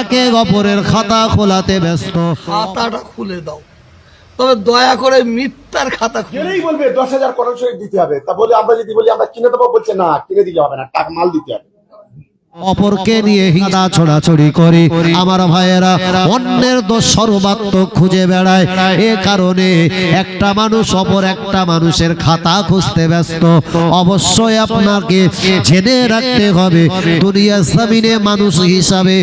একে অপরের খাতা খোলাতে ব্যস্ত। খাতাটা খুলে দাও। তবে দয়া করে মিথ্যার খাতা খুলে গেলেই বলবে দশ হাজার শহীদ দিতে হবে। তা বলে আমরা যদি বলি আমরা কিনে দেবো বলছে না কিনে দিতে হবে না টাকা মাল দিতে হবে। অপরকে নিয়ে হিংসা ছড়াছড়ি করে। আমার ভাইয়েরা অন্যের দোষ সর্বাত্মক খুঁজে বেড়ায়। এ কারণে একটা মানুষ অপর একটা মানুষের খাতা খুঁজতে ব্যস্ত। অবশ্যই আপনাকে জেনে রাখতে হবে দুনিয়া জমিনে মানুষ হিসাবে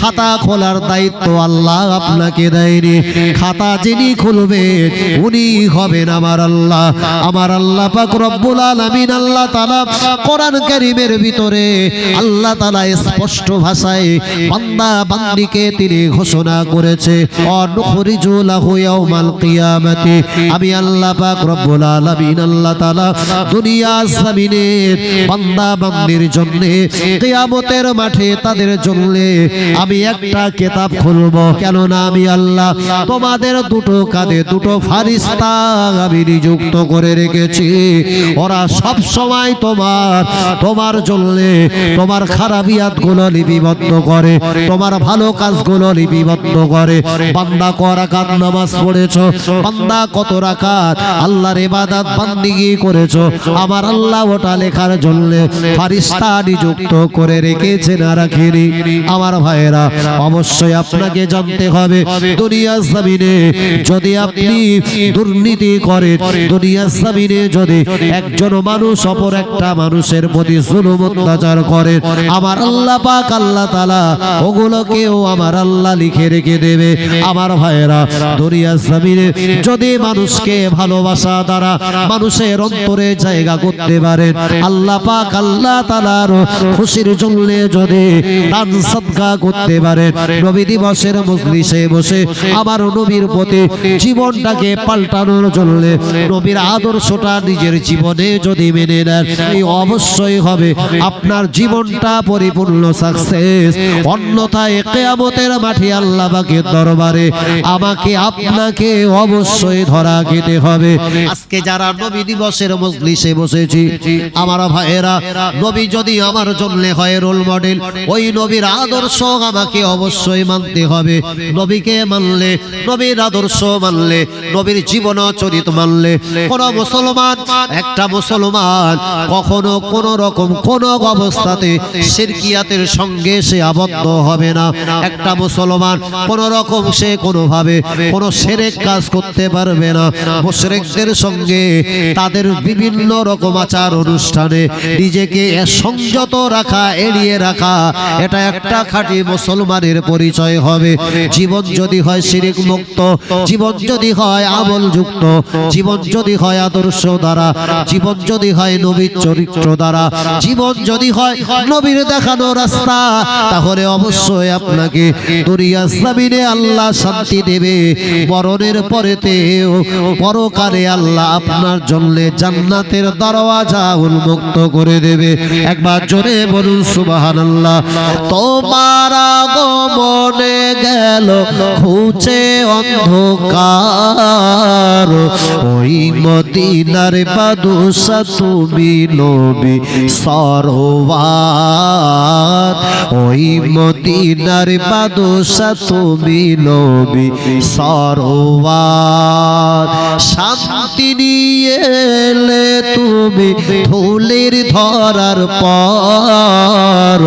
খাতা খোলার দায়িত্ব আল্লাহ আপনাকে দেয়নি। খাতা যিনি খুলবে, উনি হবেন আমার আল্লাহ। আমার আল্লাহ পাক রব্বুল আলামিন আল্লাহ তাআলা কোরআন কারীমের ভিতরে আল্লাহ তাআলা স্পষ্ট ভাষায় বান্দা বান্দিকে তিনি ঘোষণা করেছে আমি আল্লাহ পাক রব্বুল আলামিন, আল্লাহ তাআলা দুনিয়া জমিনে বান্দা বান্দির জন্য কিয়ামতের মাঠে তাদের জন্য আমি একটা কিতাব খুলব। কেননা আমি আল্লাহ তোমাদের দুটো কাঁধে দুটো ফারিস্তা আমি নিযুক্ত করে রেখেছি। ওরা সব সময় তোমার তোমার জন্য তোমার খারাপিয়াত গুলো লিপিবদ্ধ করে, তোমার ভালো কাজগুলো লিপিবদ্ধ করে। বান্দা ক রাকাত নামাজ পড়েছো? বান্দা কত রাকাত আল্লাহর ইবাদত বান্দিগি করেছ? আমার আল্লাহ ওটা লেখার জন্য ফারিস্তা নিযুক্ত করে রেখেছে না রাখিনি। আমার ভাইয়েরা, অবশ্যই আপনাকে জানতে হবে দুনিয়া জমিনে যদি আপনি দুর্নীতি করেন দুনিয়া জমিনে যদি একজন মানুষ অপর একটা মানুষের প্রতি জুলুম অত্যাচার করে আমার আল্লাহ পাক, আল্লাহ তাআলা ওগুলোকেও আমার আল্লাহ লিখে রেখে দেবে। আমার ভাইয়েরা, দুনিয়া জমিনে যদি মানুষকে ভালোবাসা দ্বারা মানুষের অন্তরে জায়গা করতে পারেন, আল্লাহ পাক, আল্লাহ তাআলার খুশির জন্য যদি দান সদকা করতে পারেন, নবী দিবসের মজলিসে বসে আমার নবীর প্রতি জীবনটাকে পাল্টানোর জন্য নবীর আদর্শটা নিজের জীবনে যদি মেনে নেন, এই অবশ্যই হবে। আপনার জীবনটা পরিপূর্ণ সাকসেস অন্যথায় কেয়ামতের মাঠে আল্লাহ পাকের দরবারে আমাকে আপনাকে অবশ্যই ধরা খেতে হবে। আজকে যারা নবী দিবসের মজলিসে বসেছি, আমার ভাইয়েরা, নবী যদি আমার জন্য হয় রোল মডেল ওই নবীর আদর্শ আমাকে অবশ্যই মানতে হবে। নবীকে মানলে, নবীর আদর্শ মানলে, নবীর জীবন চরিত মানলে। কোন মুসলমান, একটা মুসলমান কখনো কোন রকম কোন অবস্থাতে শিরকিয়াতের সঙ্গে সে আবদ্ধ হবে না। একটা মুসলমান কোন রকম সে কোনোভাবে কোন সেরেক কাজ করতে পারবে না। মুশরিকদের সঙ্গে তাদের বিভিন্ন রকম আচার অনুষ্ঠানে নিজেকে সংযত রাখা, এড়িয়ে রাখা, এটা একটা খাঁটি মুসলমানের পরিচয় হবে। জীবন যদি হয় শিরিক মুক্ত, জীবন যদি হয় আমল যুক্ত, জীবন যদি হয় আদর্শ দ্বারা, জীবন যদি হয় নবীর চরিত্র দ্বারা, জীবন যদি হয় নবীর দেখানো রাস্তা, তাহলে অবশ্যই আপনাকে দুনিয়া জমিনে আল্লাহ শান্তি দেবে, মরণের পরেতেও পরকালে আল্লাহ আপনার জন্য জান্নাতের দরওয়াজা উন্মুক্ত করে দেবে। একবার জোরে বলুন, সুবহানাল্লাহ। তোমার আগমনে গেল খুঁজে অন্ধকার। ওই মদিনার বাদুসা তুমি নবী সরোয়ার ওই মদিনার বাদশা তুমি নবী সরোয়ার। শান্তি নিয়ে এলে তুমি ধুলির ধরার পর,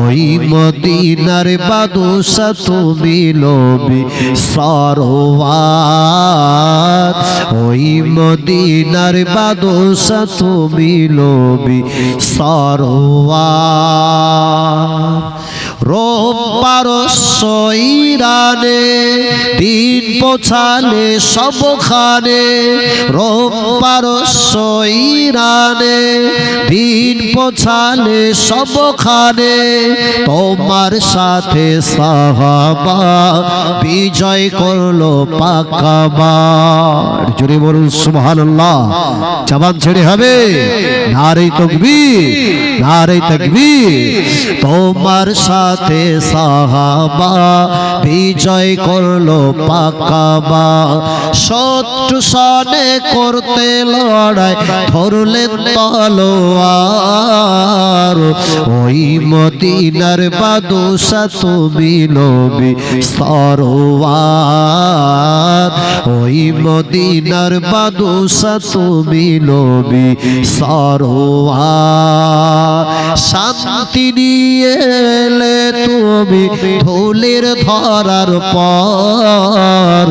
ওই মদিনার বাদুসা তুমি নবী সরোয়ার। ওই মদিনার বাদুসা তুমি নবী সরোয়ার। রোববার সইরানে দিন পোছালে সবখানে। রোববার সইরানে দিন পোছালে সবখানে। তোমার সাথে সাহাবা বিজয় করল পাকাবার জুড়ে বলুন, সুবহানাল্লাহ। জবান ছেড়ে হবে। নারে তকবীর নারে তকবীর। তোমার সাথে সাথে সাহাবা, বিজয় করল পাকাবা। শত্রু সনে করতে লড়াই ধরলেন তলোয়ার। ওই মদিনার বাদশা তুমি নবী সরোয়ার। ওই মদিনার বাদশা তুমি নবী সরোয়ার। শান্তি নিয়ে এলে তুমি ধুলের ধরার পর,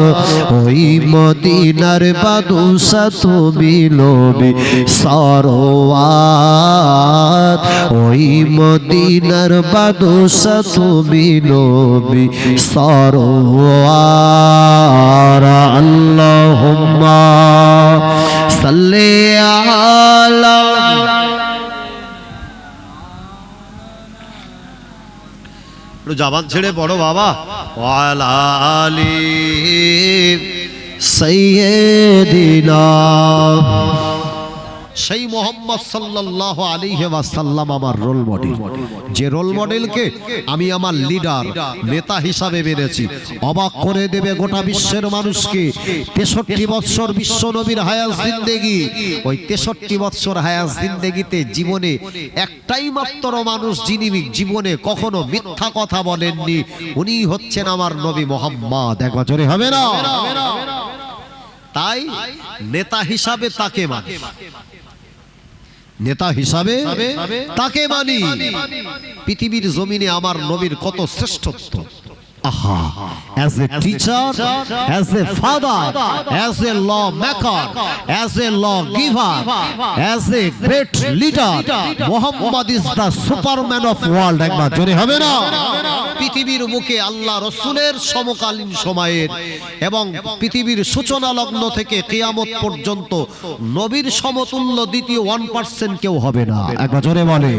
ওই মদিনার বাদশা তুমি নবী সরোয়ার। ওই মদিনার বাদশা তুমি নবী সরোয়ার। আল্লাহুম্মা সাল্লি আলা জবান ছেড়ে বড় বাবা। আলী সৈয়দিনা সেই মোহাম্মদ সাল্লাহ আলাইহি ওয়াসাল্লাম আমার রোল মডেল যে রোল মডেলকে আমি আমার লিডার নেতা হিসাবে মেনেছি। অবাক করে দেবে গোটা বিশ্বের মানুষকে। তেষট্টি বৎসর বিশ্ব নবীর হায়াত জিন্দেগি। ওই তেষট্টি বৎসর হায়াত জিন্দেগিতে জীবনে একটাই মাত্র মানুষ যিনি জীবনে কখনো মিথ্যা কথা বলেননি উনি হচ্ছেন আমার নবী মোহাম্মদ। এক বছরে হবে না? তাই নেতা হিসাবে তাকে মানে নেতা হিসাবে তাকে মানি পৃথিবীর জমিনে আমার নবীর কত শ্রেষ্ঠত্ব আহা as a teacher as a father as a law maker as a law giver as a great leader Muhammad is the superman of world একবার জোরে হবে না পৃথিবীর বুকে আল্লাহ রসুলের সমকালীন সময়ের এবং পৃথিবীর সূচনা লগ্ন থেকে কেয়ামত পর্যন্ত নবীর সমতুল্য দ্বিতীয় ওয়ান পার্সেন্ট কেউ হবে না। বলে।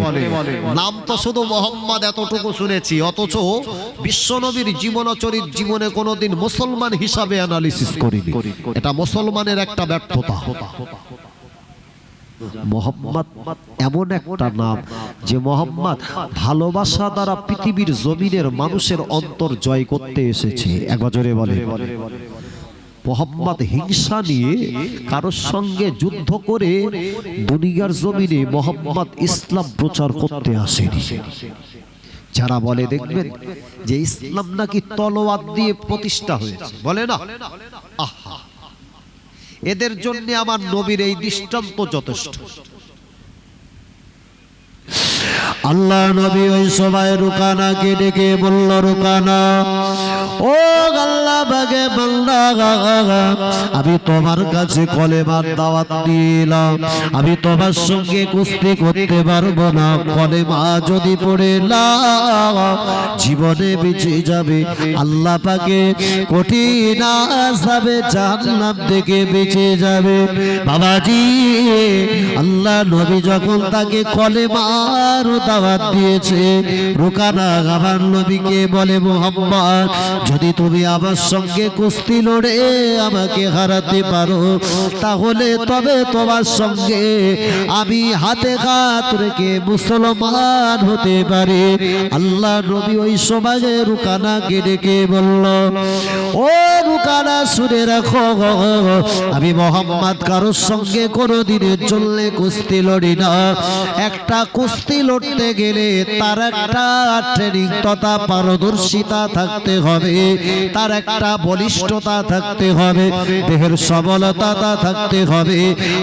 নাম তো শুধু মোহাম্মদ এতটুকু শুনেছি, অথচ বিশ্ব নবীর জীবনচরিত জীবনে কোনোদিন মুসলমান হিসাবে অ্যানালিসিস করিনি। এটা মুসলমানের একটা ব্যর্থতা। মোহাম্মদ এমন একটা নাম যে মোহাম্মদ ভালোবাসা দ্বারা পৃথিবীর জমিনের মানুষের অন্তর জয় করতে এসেছে। এক বছরে বলে মোহাম্মদ হিংসা নিয়ে কারোর সঙ্গে যুদ্ধ করে দুনিয়ার জমিনে মোহাম্মদ ইসলাম প্রচার করতে আসেনি। যারা বলে, দেখবেন যে ইসলাম নাকি তলোয়ার দিয়ে প্রতিষ্ঠা হয়েছে। বলে না? আহা! এদের জন্য আমার নবীর এই দৃষ্টান্ত যথেষ্ট। আল্লাহ নবী ওই সবাই রুকানাকে ডেকে বলল রুকানা ও বাগে বান্দা আমি তোমার কাছে কলেমার দাওয়াত দিলাম। আমি তোমার সঙ্গে কুস্তি করতে পারব না। কলেমা যদি পড়ে না জীবনে বেঁচে যাবে। আল্লাহ পাকে কঠিন আসাবে জাহান্নাম থেকে বেঁচে যাবে। বাবাজি, আল্লাহ নবী যখন তাকে কলেমার দাওয়াত দিয়েছে, রুকানা আমার নবীকে বলে, মোহাম্মদ, যদি তুমি আমার সঙ্গে কুস্তি লড়ে আমাকে হারাতে পারো। তাহলে তবে তোমার সঙ্গে আমি হাতে হাত রেখে মুসলমান হতে পারি। আল্লাহ নবী ওই সমাজে রুকানাকে ডেকে বলল, ও রুকানা, শুনে রাখো আমি মোহাম্মদ কারোর সঙ্গে কোনো দিনের চললে কুস্তি লড়ি না। একটা কুস্তি লড়তে গেলে তার একটা ট্রেনিং তথা পারদর্শিতা থাকতে হবে। তার একটা বলিষ্ঠতা থাকতে হবে, দেহের সবলতা থাকতে হবে।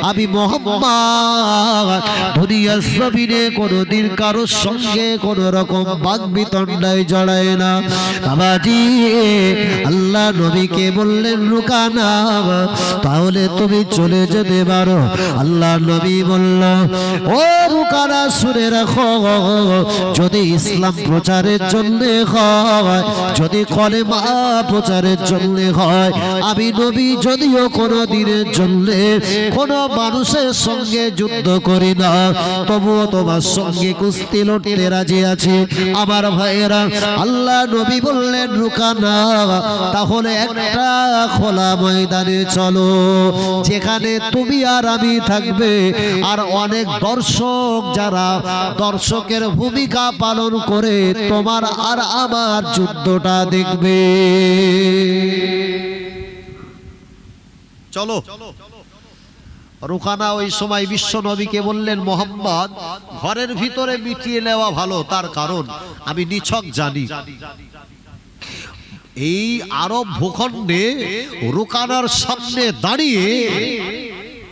আমি মোহাম্মদ দুনিয়ার জমিনে কোনোদিন কারোর সঙ্গে কোন রকম বাদ বিতণ্ডায় জড়ায় না। বাবাজি, আল্লাহ নবীকে বললেন রুকানা তাহলে তুমি চলে যেতে পারো। আল্লাহ নবী বলল ও রুকানা শুনে রাখো, যদি ইসলাম প্রচারের জন্য হয়, যদি কলেমা প্রচারের জন্য হয়। আমি নবী যদিও কোনো দিনের জন্য কোন মানুষের সঙ্গে যুদ্ধ করি না, তবুও তোমার সঙ্গে কুস্তি লড়তে রাজি আছে। আমার ভাইয়েরা, আল্লাহ নবী বললেন রুকানা তাহলে একটা খোলা ময়দানে চলো, যেখানে তুমি আর আমি থাকবে। আর অনেক দর্শক যারা দর্শকের ভূমিকা পালন করে, তোমার আর আমার যুদ্ধটা দেখবে। চলো। রুকানা ওই সময় বিশ্ব নবীকে বললেন, মোহাম্মদ, ঘরের ভিতরে মিটিয়ে নেওয়া ভালো, তার কারণ আমি নিছক জানি। এই আরব ভূখণ্ডে রুকানার সামনে দাঁড়িয়ে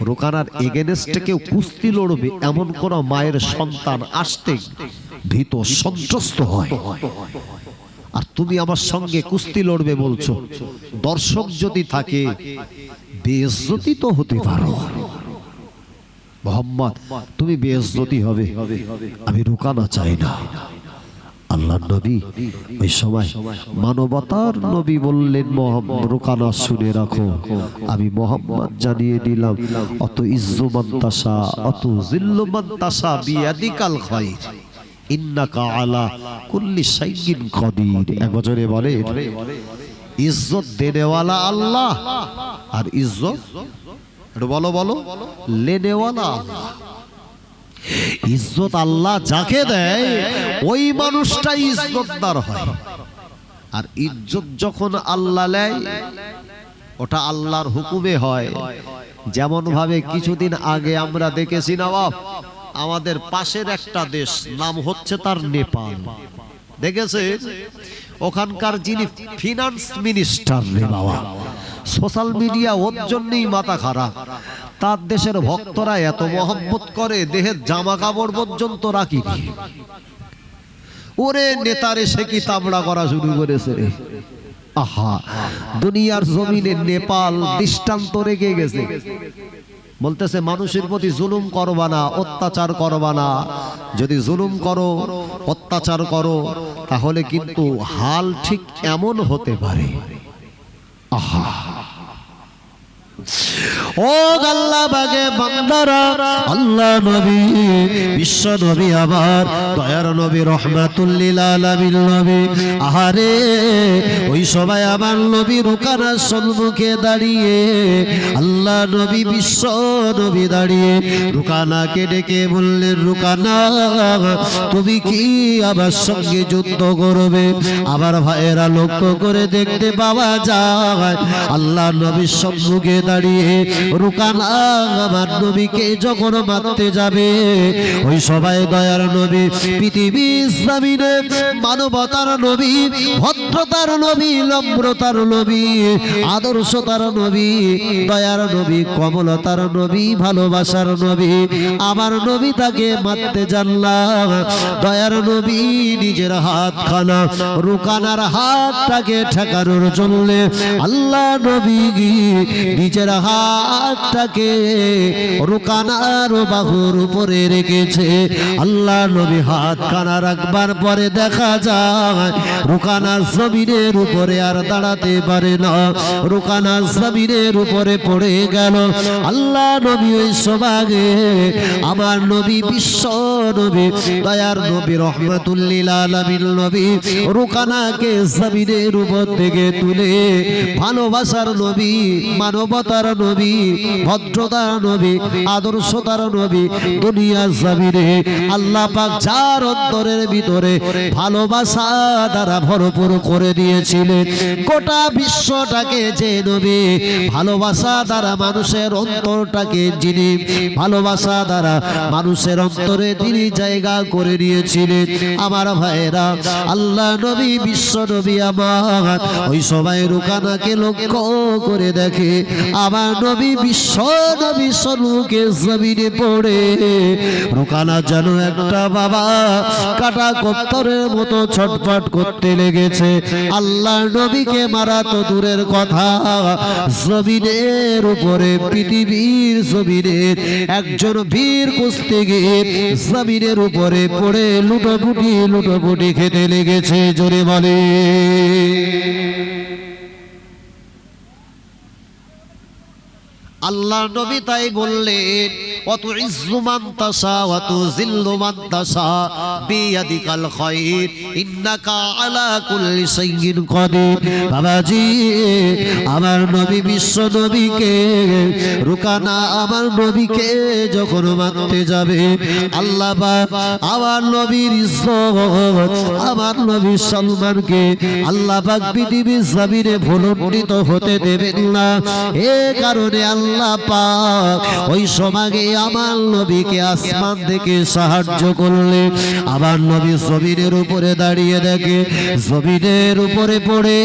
রুকানার এগেনেস্টে কেউ কুস্তি লড়বে, এমন কোন মায়ের সন্তান আসতে ভীত সন্ত্রস্ত হয়। আর তুমি আমার সঙ্গে কুস্তি লড়বে বলছো। দর্শক যদি থাকে বেজ্জতি তো হতে পারো। মোহাম্মদ, তুমি বেজ্জতি হবে। আমি রুকানা চাই না। আল্লাহ নবী ওই সময় মানবতার নবী বললেন রুকানা শুনে রাখো। আমি মোহাম্মদ জানিয়ে দিলাম অত ইজ্জুমান্তাসা অত জিল্লুমান্তাসা বিয়াদিকাল খাইর। ইন্নাকা ইজ্জত দেনেওয়ালা আল্লাহ। ইজ্জত ইজ্জত আল্লাহ যাকে দেয়, ওই মানুষটাই ইজ্জতদার হয়। আর ইজ্জত যখন আল্লাহ নেয়, ওটা আল্লাহর হুকুমে হয়। যেমন ভাবে কিছুদিন আগে আমরা দেখেছি নবাব আমাদের পাশের একটা দেশ, নাম হচ্ছে তার নেপাল। দেখেছে? ওখানকার যিনি ফিনান্স মিনিস্টার রে বাবা সোশ্যাল মিডিয়া ওর জন্যই মাথা খারাপ। তার দেশের ভক্তরা এত মহব্বত করে, দেহের জামা কাপড় পর্যন্ত রাখি ওরে নেতারে সে কি তামড়া করা শুরু করেছে রে? আহা, দুনিয়ার জমিনে নেপাল দৃষ্টান্ত রেখে গেছে। বলতেছে, মানুষের প্রতি জুলুম করবা না, অত্যাচার করবা না। যদি জুলুম করো, অত্যাচার করো, তাহলে কিন্তু হাল ঠিক এমন হতে পারে। আহা! আল্লাহ নবী, বিশ্ব নবী আবার দাঁড়িয়ে, আল্লাহ রুকানাকে ডেকে বললেন, রুকানা, তুমি কি আমার সঙ্গে যুদ্ধ করবে? আবার ভাইয়েরা লক্ষ্য করে দেখতে পাওয়া যায়, আল্লাহ নবীর সম্মুখে দাঁড়িয়ে রুকানা আমার নবীকে যখন মারতে যাবে, ওই সবাই দয়ার নবী, পৃথিবী ইসলামিনে মানবতার নবী, ভদ্রতার নবী, নম্রতার নবী, আদর্শতার নবী, দয়ার নবী, কমলতার নবী, ভালোবাসার নবী, আমার নবী তাকে মারতে জানলাম দয়ার নবী নিজের হাত খানা, রুকানার হাতটাকে ঠেকানোর জন্য আল্লাহ নবী নিজের হাতটাকে রুকানার বাহুর উপরে রেখেছে। আল্লাহ নবী হাত খানা রাখবার পরে দেখা যায় রুকানা জমিনের উপরে আর দাঁড়াতে পারে না। রুকানা জমিনের উপরে পড়ে গেল। আল্লাহ নবী ওই সবাগে আমার নবী বিশ্ব নবী, দয়ার নবী, রহমতুল্লিল নবী, রুকানাকে জমিনের উপর থেকে তুলে ভালোবাসার নবী মানবতার নবী, ভদ্রতার নবী, আদর্শতার নবী দুনিয়া জমিনে। আল্লাহ পাক যার অন্তরের ভিতরে ভালোবাসা দ্বারা ভরপুর করে দিয়েছিলেন। গোটা বিশ্বটাকে যে নবী ভালোবাসা দ্বারা মানুষের অন্তরটাকে যিনি ভালোবাসা দ্বারা মানুষের অন্তরে তিনি জায়গা করে নিয়েছিলেন। আমার ভাইরা আল্লাহ নবী, বিশ্ব নবী আমার, ওই সবাই রুকানাকে লক্ষ্য করে দেখে আমার নবী বিশ্ব নবী সন্মুখে জমিনে পড়ে। রুকানা যেন একটা বাবা কাটা কত্তরের মতো ছটফট করতে লেগেছে। আল্লাহ নবীকে মারা তো দূরের কথা। জমিনের উপরে, পৃথিবীর জমিনের একজন বীর কুস্তিগীর জমিনের উপরে পড়ে লুটোপুটি লুটোপুটি খেতে লেগেছে। জোরে বলে। আল্লাহ নবী তাই বললেন অত ইজ্জুমান তাসা অত তাসা বিয়াদিকাল ইন্নাকা আলা কুল্লি সাইয়িন বাবাজি, আমার নবী বিশ্ব নবীকে, রুকানা আমার নবীকে যখন মানতে যাবে, আল্লাহ আমার নবীর ইজ্জত, আমার নবীর সম্মানকে আল্লাহ পাক পৃথিবীর জমিনে ভুলন্ডিত হতে দেবেন না। এ কারণে আল্লাহ পাক ওই সমাগে আমার নবীকে আসমান থেকে সাহায্য করলে, আমার নবী জমিনের উপরে দাঁড়িয়ে দেখে, জমিনের উপরে পড়ে,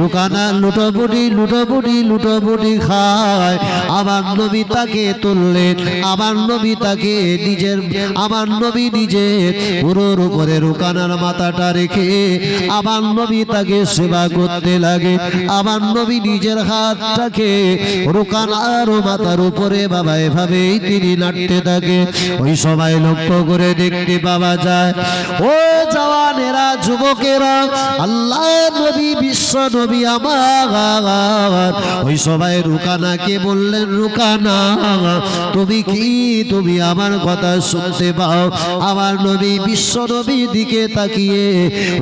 রুকানা লুটোপুটি লুটোপুটি লুটোপুটি খায়। আমার নবী তাকে তুললেন, আমার নবী তাকে নিজের, আমার নবী নিজের পুরোর উপরে রুকানার মাথাটা রেখে, আমার নবী তাকে সেবা করতে লাগে। আমার নবী নিজের হাতটাকে রুকানার মাথার উপরে বাবা এভাবেই তিনি নাড়তে থাকে। ওই সবাই লক্ষ্য করে দেখতে পাওয়া যায়। ও জওয়ানেরা, যুবকেরা, আল্লাহ নবী, বিশ্ব নবী আমার। ওই সবাই, রুকানাকে বললেন, রুকানা, তুমি কি? তুমি আমার কথা শুনতে পাও। আমার নবী, বিশ্ব নবীর দিকে তাকিয়ে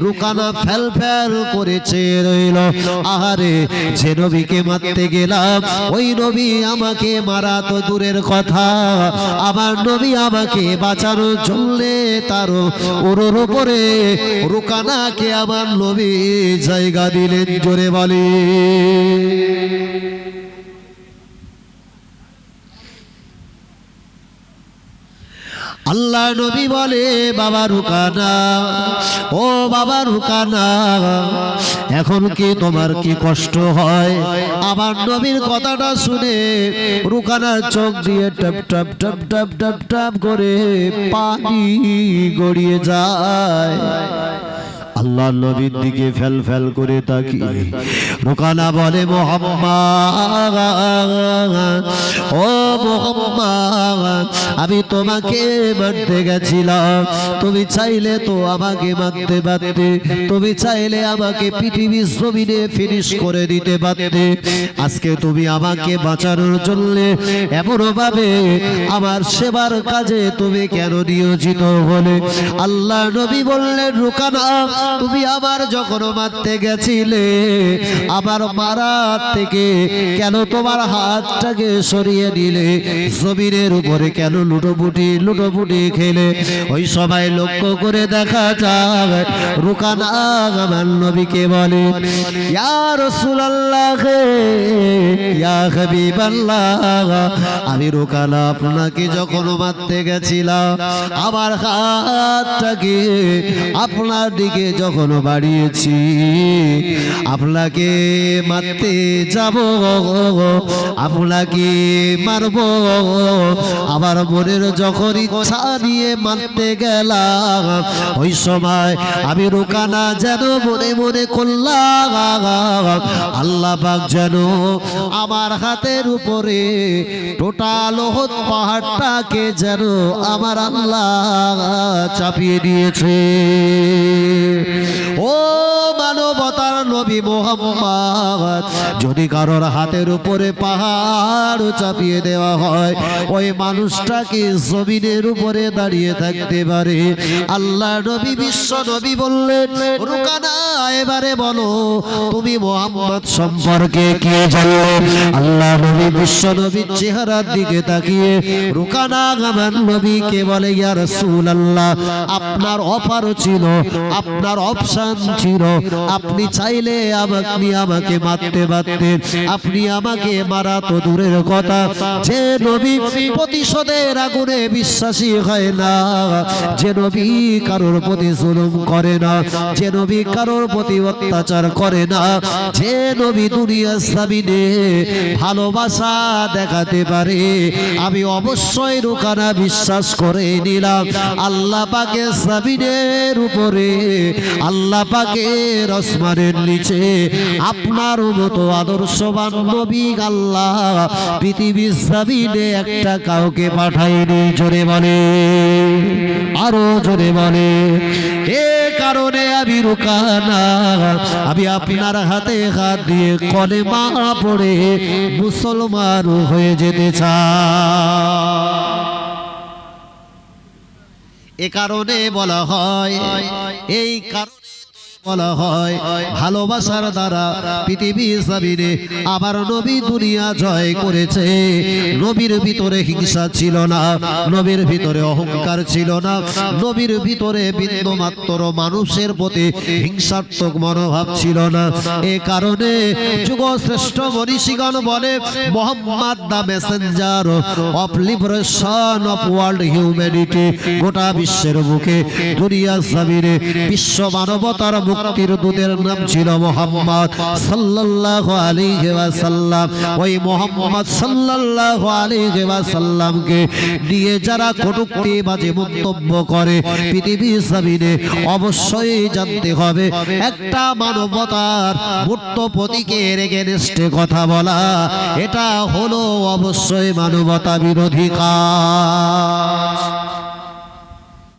রুকানা ফেল ফেল করেছে রইল। আহারে, যে নবীকে মারতে গেলাম, ওই নবী আমাকে মারা তো দূরের কথা। আমার নবী আমাকে বাঁচানোর চললে তার ওর ওপরে রুকানাকে আমার নবী জায়গা দিলেন, জোরে বলে আল্লাহ নবী বলে, বাবা রুকানা, ও বাবা রুকানা, এখন কি তোমার কি কষ্ট হয়? আমার নবীর কথাটা শুনে রুকানার চোখ দিয়ে টপ টপ টপ টপ টপ টপ করে পানি গড়িয়ে যায়। আল্লাহ নবীর দিকে ফেল ফেল করে তাকি রোকানা বলে, মোহাম্মদ, ও মোহাম্মদ, আমি তোমাকে মারতে গেছিলাম। তুমি চাইলে তো আমাকে মারতে পারতে, তুমি চাইলে আমাকে পৃথিবীর জমিনে ফিনিশ করে দিতে পারতে। আজকে তুমি আমাকে বাঁচানোর জন্য এমনভাবে আমার সেবার কাজে তুমি কেন নিয়োজিত হলে? আল্লাহ নবী বললেন, রুকানা, তুমি আবার যখন মারতে গেছিলে আবার মারার থেকে কেন তোমার হাতটাকে সরিয়ে দিলে? জমিনের উপরে কেন লুটোপুটি লুটোপুটি খেলে? ওই সবাই লক্ষ্য করে দেখা রুকানা আমার নবীকে বলে আমি রুকানা আপনাকে যখন মারতে গেছিলাম, আমার হাতটাকে আপনার দিকে যখন বাড়িয়েছি, আপনাকে মারতে যাব, আপনাকে মারব আমার মনের যখন ইচ্ছা নিয়ে মারতে গেলাম, ওই সময় আমি রোকানা যেন মনে মনে করলাম, আল্লাহ যেন আমার হাতের উপরে টোটাল ওহদ পাহাড়টাকে যেন আমার আল্লাহ চাপিয়ে দিয়েছে। ও মানবতার নবী মোহাম্মদ। যদি কারোর হাতের উপরে পাহাড় চাপিয়ে দেওয়া হয়, ওই মানুষটাকে জমিনের উপরে দাঁড়িয়ে থাকতে পারে? আল্লাহ নবী বিশ্ব নবী বললেন রুকানা এবারে বলো, তুমি মোহাম্মদ সম্পর্কে কি জানো আল্লাহ নবী বিশ্ব নবীর চেহারার দিকে তাকিয়ে রুকানা আমার নবীকে বলে, ইয়া রাসূলুল্লাহ? আপনার অফারও ছিল, আপনার অপশন ছিল আপনি চাইলে আপনি আমাকে মারতে পারতেন। আপনি আমাকে মারা তো দূরের কথা। যে নবী প্রতিশোধের আগুনে বিশ্বাসী হয় না। যে নবী কারোর প্রতি জুলুম করে না। যে নবী কারোর প্রতি অত্যাচার করে না। যে নবী দুনিয়া সাবিনে ভালোবাসা দেখাতে পারে। আমি অবশ্যই রুকানা বিশ্বাস করে নিলাম। আল্লাহ পাকে সাবিনের উপরে, আল্লাহ পাকে রসমানের নিচে আপনার মতো আদর্শবান নবী আল্লাহ পৃথিবীর জমিনে একটা কাউকে পাঠায়নি, জোরে বলে। আরও জোরে বলে, এ কারণে আমি রুকানা, আমি আপনার হাতে হাত দিয়ে কলেমা পড়ে মুসলমান হয়ে যেতে চাই। এ কারণে বলা হয়, এই কারণে বলা হয় ভালোবাসার দ্বারা পৃথিবী আবার নবী দুনিয়া জয় করেছে। নবীর ভিতরে হিংসা ছিল না নবীর ভিতরে অহংকার ছিল না নবীর ভিতরে বিন্দু মাত্র মানুষের প্রতি হিংসাত্মক মনোভাব ছিল না। এ কারণে যুগশ্রেষ্ঠ মনীষীগণ বলে Muhammad the messenger of liberation of world humanity. গোটা বিশ্বের মুখে দুনিয়া জমিনে বিশ্ব মানবতার মুক্তির দূতের নাম ছিল মোহাম্মদ সাল্লাল্লাহু আলাইহি ওয়াসাল্লাম। ওই মোহাম্মদ সাল্লাল্লাহু আলাইহি ওয়াসাল্লামকে নিয়ে যারা কটূক্তি বাজে মন্তব্য করে, পৃথিবী জমিনে অবশ্যই জানতে হবে, একটা মানবতার মূর্ত প্রতীকের এগেনস্টে কথা বলা, এটা হলো অবশ্যই মানবতা বিরোধী কাজ।